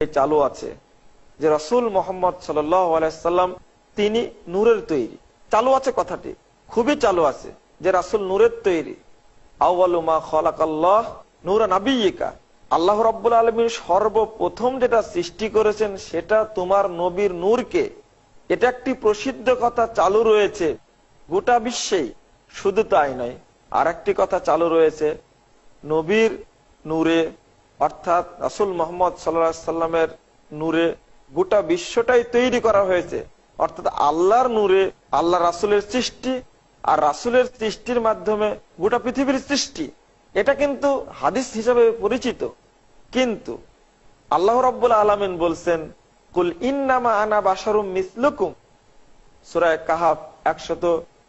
চালু আছে যে রসুল মোহাম্মদ সাল্লাম তিনি নূরের তৈরি। চালু আছে কথাটি, খুবই চালু আছে যে রাসুল নূরের তৈরি। আল্লাহ আলমীর সর্বপ্রথম যেটা সৃষ্টি করেছেন সেটা তোমার নবীর নূরকে। এটা একটি প্রসিদ্ধ কথা চালু রয়েছে গোটা বিশ্বেই, শুধু তাই নয়। আর একটি কথা চালু রয়েছে নবীর নূরে অর্থাৎ রাসুল মোহাম্মদ সাল্লা সাল্লামের নূরে গোটা বিশ্বটাই তৈরি করা হয়েছে। অর্থাৎ আল্লাহর নূরে আল্লাহ রাসুলের সৃষ্টি আর রাসুলের সৃষ্টির মাধ্যমে গোটা পৃথিবীর সৃষ্টি। এটা কিন্তু হাদিস হিসাবে পরিচিত। কিন্তু আল্লাহ রব্বুল আলমিন বলছেন, কুল ইন্নামা আনা বাসারুম মিসলুকুম। সুরায় কাহাব একশত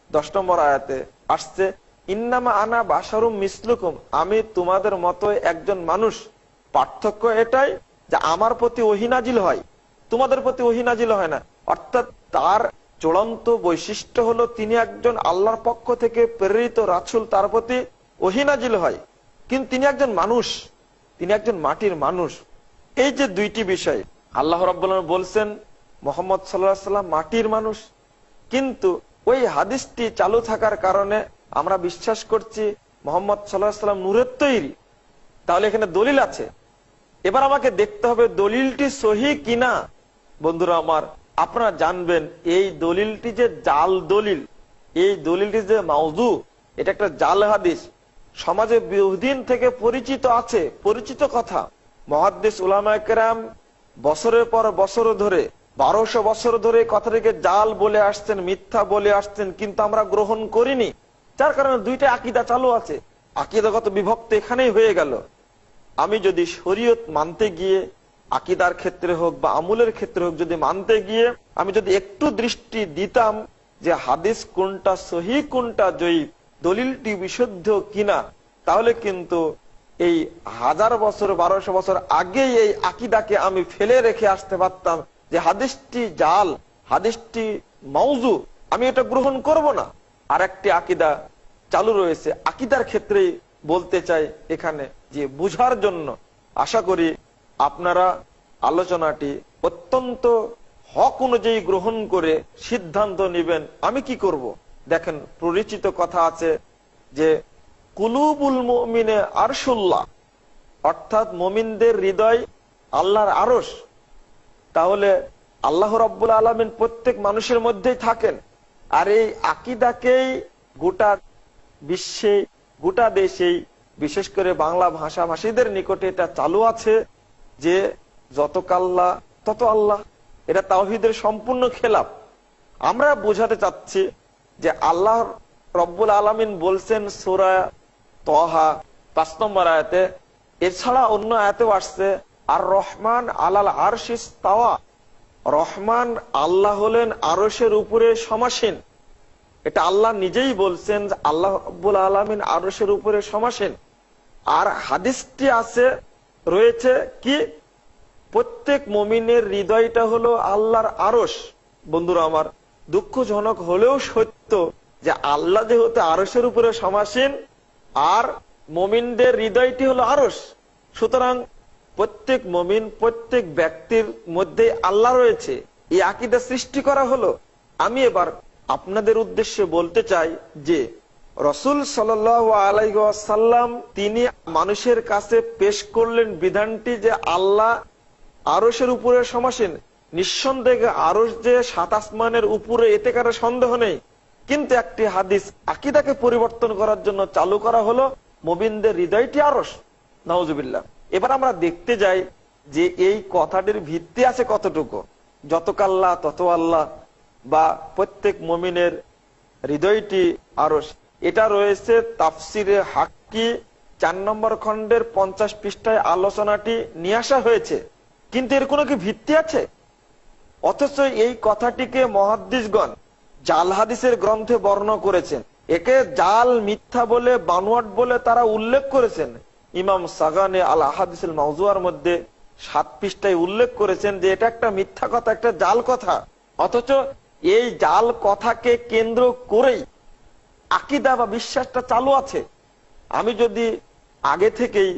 দশ নম্বর আয়াতে আসছে, ইন্নামা আনা বাসারুম মিসলুকুম। আমি তোমাদের মতো একজন মানুষ পার্থক্য এটাই যে আমার প্রতি ওহিনাজিল হয়, তোমাদের প্রতি ওহিনাজিল হয় না। অর্থাৎ তার চূড়ান্ত বৈশিষ্ট্য হলো তিনি একজন আল্লাহর পক্ষ থেকে প্রেরিত রাছুল তার প্রতি ওহিনাজিল হয়। কিন্তু তিনি একজন মানুষ, তিনি একজন মাটির মানুষ। এই যে দুইটি বিষয়, আল্লাহ রব্বুল বলছেন, মোহাম্মদ সাল্লাহ সাল্লাম মাটির মানুষ। কিন্তু ওই হাদিসটি চালু থাকার কারণে আমরা বিশ্বাস করছি মোহাম্মদ সাল্লাহ সাল্লাম নূরের তৈরি। তাহলে এখানে দলিল আছে। এবার আমাকে দেখতে হবে দলিলটি সহি কিনা। বন্ধুরা আমার, আপনারা জানবেন, এই দলিলটি যে জাল দলিল, এই দলিলটি যে মাউজু এটা একটা জাল হাদিস। সমাজে বহুদিন থেকে পরিচিত আছে, পরিচিত কথা। মহাদ্দেশ উলামায়াম বছরের পর বছর ধরে, বারোশো বছর ধরে কথাটিকে জাল বলে আসছেন, মিথ্যা বলে আসছেন, কিন্তু আমরা গ্রহণ করিনি। যার কারণে দুইটা আকিদা চালু আছে। আকিদাগত বিভক্ত এখানেই হয়ে গেল। আমি যদি শরীয়ত মানতে গিয়ে আকিদার ক্ষেত্রে হোক বা আমুলের ক্ষেত্রে হোক যদি মানতে গিয়ে আমি যদি একটু দৃষ্টি দিতাম যে হাদিস কোনটা সহি, কোনটা জয়ী দলিলটি বিশুদ্ধ কিনা, তাহলে কিন্তু এই হাজার বছর, বারোশো বছর আগেই এই আকিদাকে আমি ফেলে রেখে আসতে পারতাম যে হাদিসটি জাল, হাদিসটি মৌজু আমি এটা গ্রহণ করব না। আর একটি আকিদা চালু রয়েছে। আকিদার ক্ষেত্রে বলতে চাই এখানে যে বুঝার জন্য আশা করি আপনারা আলোচনাটি অত্যন্ত হক অনুযায়ী গ্রহণ করে সিদ্ধান্ত নিবেন। আমি কি করব। দেখেন পরিচিত কথা আছে যে কুলুবুল মমিনে আরশুল্লাহ, অর্থাৎ মমিনদের হৃদয় আল্লাহর আরস তাহলে আল্লাহ রব্বুল আলমিন প্রত্যেক মানুষের মধ্যেই থাকেন। আর এই আকিদাকেই গোটা বিশ্বে গোটা দেশেই, বিশেষ করে বাংলা ভাষাভাষীদের নিকটে এটা চালু আছে যে যত কাল্লা, তত আল্লাহ। এটা তাওহিদের সম্পূর্ণ খেলাপ। আমরা বোঝাতে চাচ্ছি যে আল্লাহ রব্বুল আলমিন বলছেন সোরা তহা পাঁচ নম্বর আয়াতে, এছাড়া অন্য আয়াতেও আসছে আর রহমান আলাল আরশিস তাওয়া রহমান আল্লাহ হলেন আরসের উপরে সমাসীন। এটা আল্লাহ নিজেই বলছেন আল্লাহ আব্বুল আলমিন আরসের উপরে সমাসীন। আর হাদিসটি আছে, রয়েছে কি? প্রত্যেক মমিনের হৃদয়টা হলো আল্লাহর আরস বন্ধুরা আমার, দুঃখজনক হলেও সত্য যে আল্লাহ যেহেতু আরসের উপরে সমাসীন, আর মমিনদের হৃদয়টি হলো আরস সুতরাং প্রত্যেক মমিন প্রত্যেক ব্যক্তির মধ্যে আল্লাহ রয়েছে। এই আকিদা সৃষ্টি করা হলো। আমি এবার আপনাদের উদ্দেশ্যে বলতে চাই যে, রসুল সাল আলাইসাল্লাম তিনি মানুষের কাছে পেশ করলেন বিধানটি যে আল্লাহ আরসের উপরে সমাসীন। নিঃসন্দেহে আরস যে সাত আসমানের উপরে, এতে কারও সন্দেহ নেই। কিন্তু একটি হাদিস আকিদাকে পরিবর্তন করার জন্য চালু করা হলো মোবিনদের হৃদয়টি আরস নওয়াজুবিল্লাহ এবার আমরা দেখতে যাই যে এই কথাটির ভিত্তি আছে কতটুকু। যত কাল্লা তত আল্লাহ বা প্রত্যেক মমিনের হৃদয়টি আরস এটা রয়েছে তাফসিরে হাক্কি, চার নম্বর খণ্ডের পঞ্চাশ পৃষ্ঠায় আলোচনাটি নিয়ে আসা হয়েছে। কিন্তু এর কোনো কি ভিত্তি আছে? অথচ এই কথাটিকে মহাদ্দিসগণ জাল হাদিসের গ্রন্থে বর্ণ করেছেন। একে জাল মিথ্যা বলে, বানোয়াট বলে তারা উল্লেখ করেছেন। ইমাম সাগানে আল আহাদিসুল মাউজুয়ার মধ্যে সাত পৃষ্ঠায় উল্লেখ করেছেন যে এটা একটা মিথ্যা কথা, একটা জাল কথা। অথচ এই জাল কথাকে কেন্দ্র করেই আকিদা বা বিশ্বাসটা চালু আছে। আমি যদি আগে থেকেই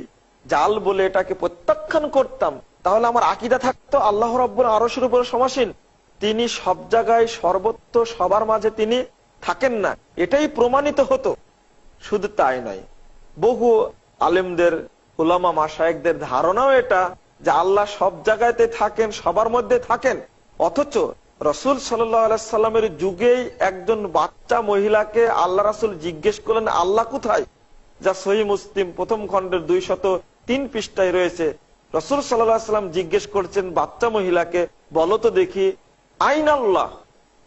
জাল বলে এটাকে প্রত্যাখ্যান করতাম, তাহলে আমার আকিদা থাকতো আল্লাহ রব্বুল আরসের উপরে সমাসীন। তিনি সব জায়গায় সর্বত্র সবার মাঝে তিনি থাকেন না, এটাই প্রমাণিত হতো। শুধু তাই নয়, বহু আলেমদের, উলামা মাসায়কদের ধারণাও এটা যে আল্লাহ সব জায়গাতে থাকেন, সবার মধ্যে থাকেন। অথচ রসুল সাল্লামের যুগেই একজন বাচ্চা মহিলাকে আল্লাহ রাসুল জিজ্ঞেস করলেন, আল্লাহ কোথায়? যা সহি মুসলিম প্রথম খণ্ডের দুই শত তিন পৃষ্ঠায় রয়েছে। রসুল সাল্লাম জিজ্ঞেস করছেন বাচ্চা মহিলাকে, বলো তো দেখি, আইন আল্লাহ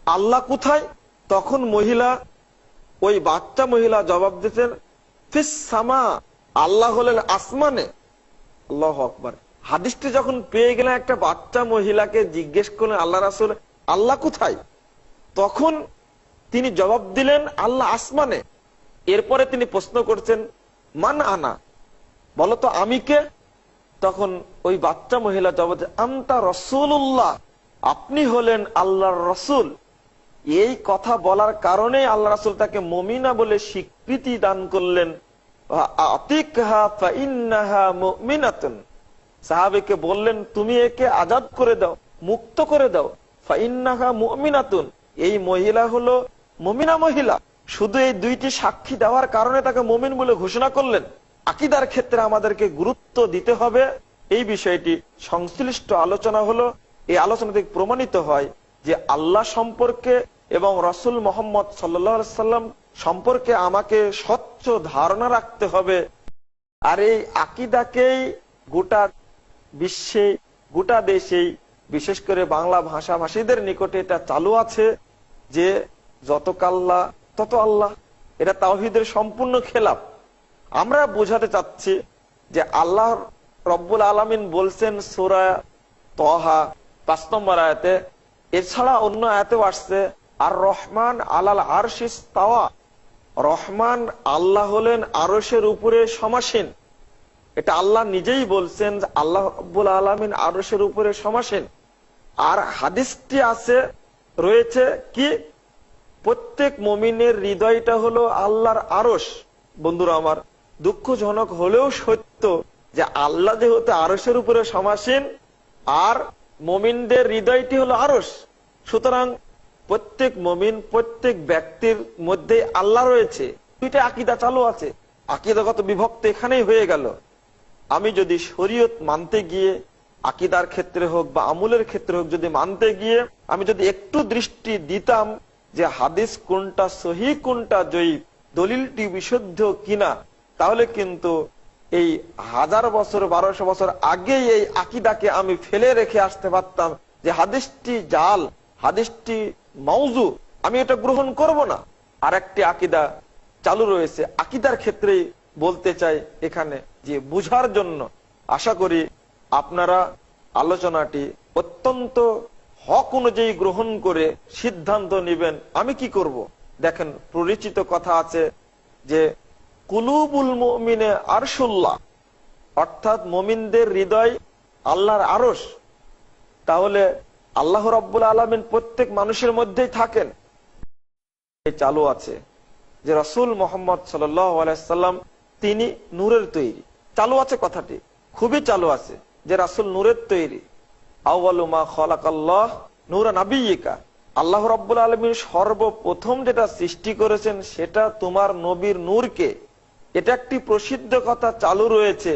আল্লাহ কোথায়? তখন মহিলা, ওই বাচ্চা মহিলা জবাব দিতেন আল্লাহ হলেন আসমানে। আল্লাহ আকবর। হাদিসটি যখন পেয়ে গেলেন, একটা বাচ্চা মহিলাকে জিজ্ঞেস করলেন, আল্লাহ রাসুল আল্লাহ কোথায়? তখন তিনি জবাব দিলেন, আল্লাহ আসমানে। এরপরে তিনি প্রশ্ন করছেন, মান আনা? বলতো আমি কে? তখন ওই বাচ্চা মহিলা জবাব আমতা রসুল্লাহ আপনি হলেন আল্লাহর রসুল। এই কথা বলার কারণে আল্লাহ রাসুল তাকে মমিনা বলে স্বীকৃতি দান করলেন। সাহাবিকে বললেন, তুমি একে আজাদ করে দাও, মুক্ত করে দাও। মুমিনাতুন। এই মহিলা হলো মমিনা মহিলা। শুধু এই দুইটি সাক্ষী দেওয়ার কারণে তাকে মমিন বলে ঘোষণা করলেন। আকিদার ক্ষেত্রে আমাদেরকে গুরুত্ব দিতে হবে। এই বিষয়টি সংশ্লিষ্ট আলোচনা হলো। এই আলোচনা থেকে প্রমাণিত হয় যে আল্লাহ সম্পর্কে এবং রসুল মোহাম্মদ সাল্লাম সম্পর্কে আমাকে স্বচ্ছ ধারণা রাখতে হবে। আর এই আকিদাকেই গোটা বিশ্বে, গোটা দেশেই বিশেষ করে বাংলা ভাষাভাষীদের নিকটে এটা চালু আছে যে যত কাল্লা, তত আল্লাহ। এটা তাওহিদের সম্পূর্ণ খেলাপ। আমরা বোঝাতে চাচ্ছি যে আল্লাহ রব্বুল আলমিন বলছেন সোরা তহা পাঁচ নম্বর আয়াতে, এছাড়া অন্য আয়াতেও আসছে আর রহমান আলাল আরশিস তাওয়া রহমান আল্লাহ হলেন আরসের উপরে সমাসীন। এটা আল্লাহ নিজেই বলছেন আল্লাহ রব্বুল আলমিন আরসের উপরে সমাসীন। আর হাদিসটি আছে, রয়েছে কি? প্রত্যেক মমিনের হৃদয়টা হলো আল্লাহর আরস বন্ধুরা আমার, দুঃখজনক হলেও সত্য যে আল্লাহ যেহেতু আরসের উপরে সমাসীন, আর মমিনদের হৃদয়টি হলো আরস সুতরাং প্রত্যেক মমিন প্রত্যেক ব্যক্তির মধ্যে আল্লাহ রয়েছে। দুইটা আকিদা চালু আছে। আকিদাগত বিভক্ত এখানেই হয়ে গেল। আমি যদি শরীয়ত মানতে গিয়ে আকিদার ক্ষেত্রে হোক বা আমুলের ক্ষেত্রে হোক যদি মানতে গিয়ে আমি যদি একটু দৃষ্টি দিতাম যে হাদিস কোনটা সহি, কোনটা জয়ী দলিলটি বিশুদ্ধ কিনা, তাহলে কিন্তু এই হাজার বছর, বারোশো বছর আগে এই আকিদাকে আমি ফেলে রেখে আসতে পারতাম যে হাদিসটি জাল, হাদিসটি মৌজু আমি এটা গ্রহণ করব না। আর একটি আকিদা চালু রয়েছে, আকিদার ক্ষেত্রে বলতে চাই এখানে। যে বুঝার জন্য আশা করি আপনারা আলোচনাটি অত্যন্ত হক অনুযায়ী গ্রহণ করে সিদ্ধান্ত নিবেন। আমি কি করব। দেখেন পরিচিত কথা আছে যে, কুলুবুল মমিনে আরশুল্লাহ, অর্থাৎ মমিনদের হৃদয় আল্লাহর আরস তাহলে আল্লাহ রব্বুল আলমিন প্রত্যেক মানুষের মধ্যেই থাকেন। চালু আছে যে রসুল মোহাম্মদ সাল্লাম তিনি নূরের তৈরি। চালু আছে কথাটি। খুবই চালু আছে যে রাসুল নূরের তৈরি। নাবিকা আল্লাহ রব্বুল আলমীর সর্বপ্রথম যেটা সৃষ্টি করেছেন সেটা তোমার নবীর নূরকে। এটা একটি প্রসিদ্ধ কথা চালু রয়েছে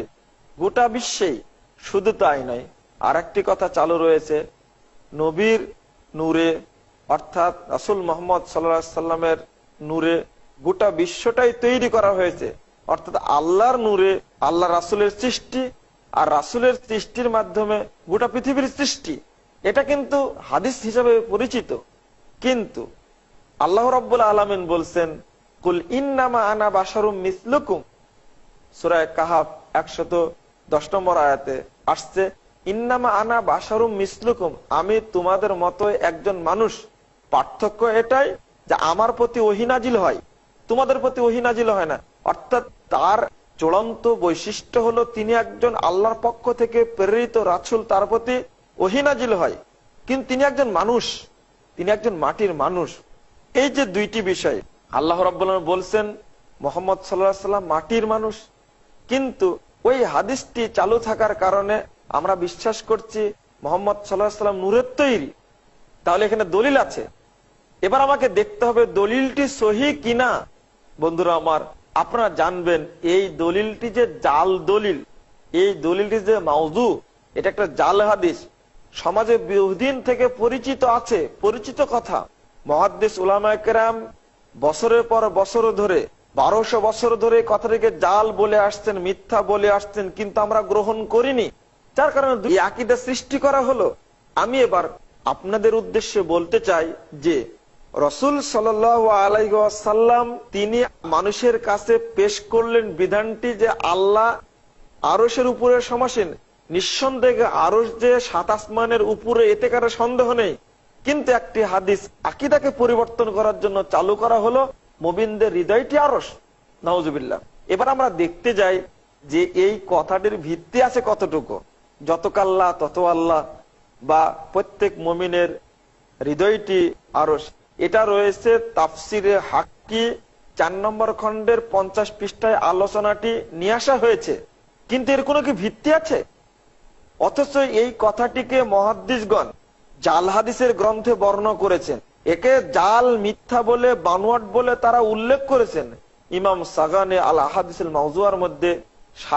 গোটা বিশ্বেই। শুধু তাই নয় আর একটি কথা চালু রয়েছে নবীর নূরে। অর্থাৎ রাসুল মোহাম্মদ সাল্লা সাল্লামের নূরে গোটা বিশ্বটাই তৈরি করা হয়েছে। অর্থাৎ আল্লাহর নূরে আল্লাহ রাসুলের সৃষ্টি আর রাসুলের সৃষ্টির মাধ্যমে গোটা পৃথিবীর সৃষ্টি। এটা কিন্তু হাদিস হিসাবে পরিচিত। কিন্তু আল্লাহ রব্বুল আলমিন বলছেন, কুল ইন্নামা আনা বাসারুম মিসলুকুম। সুরায় কাহাব একশত দশ নম্বর আয়াতে আসছে, ইন্নামা আনা বাসারুম মিসলুকুম। আমি তোমাদের মতো একজন মানুষ। পার্থক্য এটাই যে আমার প্রতি ওহিনাজিল হয়। তোমাদের প্রতি ওহিনাজিল হয় না। অর্থাৎ তার চূড়ান্ত বৈশিষ্ট্য হলো তিনি একজন আল্লাহর পক্ষ থেকে প্রেরিত রাছুল তার প্রতি ওহিনাজিল হয়। কিন্তু তিনি একজন মানুষ, তিনি একজন মাটির মানুষ। এই যে দুইটি বিষয়, আল্লাহ রব্বুল বলছেন, মোহাম্মদ সাল্লাহ সাল্লাম মাটির মানুষ। কিন্তু ওই হাদিসটি চালু থাকার কারণে আমরা বিশ্বাস করছি মোহাম্মদ সাল্লাহ সাল্লাম নূরের তৈরি। তাহলে এখানে দলিল আছে। এবার আমাকে দেখতে হবে দলিলটি সহি কিনা। বন্ধুরা আমার আপনারা জানবেন, এই দলিলটি যে জাল দলিল, এই দলিলটি যে মাউজু এটা একটা জাল হাদিস। সমাজে বহুদিন থেকে পরিচিত আছে, পরিচিত কথা। মহাদ্দেশ উলামায়াম বছরের পর বছর ধরে, বারোশো বছর ধরে কথাটিকে জাল বলে আসছেন, মিথ্যা বলে আসছেন, কিন্তু আমরা গ্রহণ করিনি। যার কারণে দুই আকিদা সৃষ্টি করা হলো। আমি এবার আপনাদের উদ্দেশ্যে বলতে চাই যে রসুল সাল আলাইসাল্লাম তিনি মানুষের কাছে পেশ করলেন বিধানটি যে আল্লাহ আরসের উপরে সমাসীন। নিঃসন্দেহে আরস যে সাত আসমানের উপরে, এতে কারও সন্দেহ নেই। কিন্তু একটি হাদিস আকিদাকে পরিবর্তন করার জন্য চালু করা হলো মোবিনদের হৃদয়টি আরস নওজুবিল্লাহ এবার আমরা দেখতে যাই যে এই কথাটির ভিত্তি আছে কতটুকু। যত কাল্লা তত আল্লাহ বা প্রত্যেক মমিনের হৃদয়টি আরস এটা রয়েছে তাফসিরে হাক্কি, চার নম্বর খণ্ডের পঞ্চাশ পৃষ্ঠায় আলোচনাটি নিয়ে আসা হয়েছে। কিন্তু এর কোনো কি ভিত্তি আছে? অথচ এই কথাটিকে মহাদ্দিসগণ জাল হাদিসের গ্রন্থে বর্ণনা করেছেন। একে জাল মিথ্যা বলে, বানোয়াট বলে তারা উল্লেখ করেছেন। ইমাম সাগানে আল আহাদিসের মৌজুয়ার মধ্যে সাত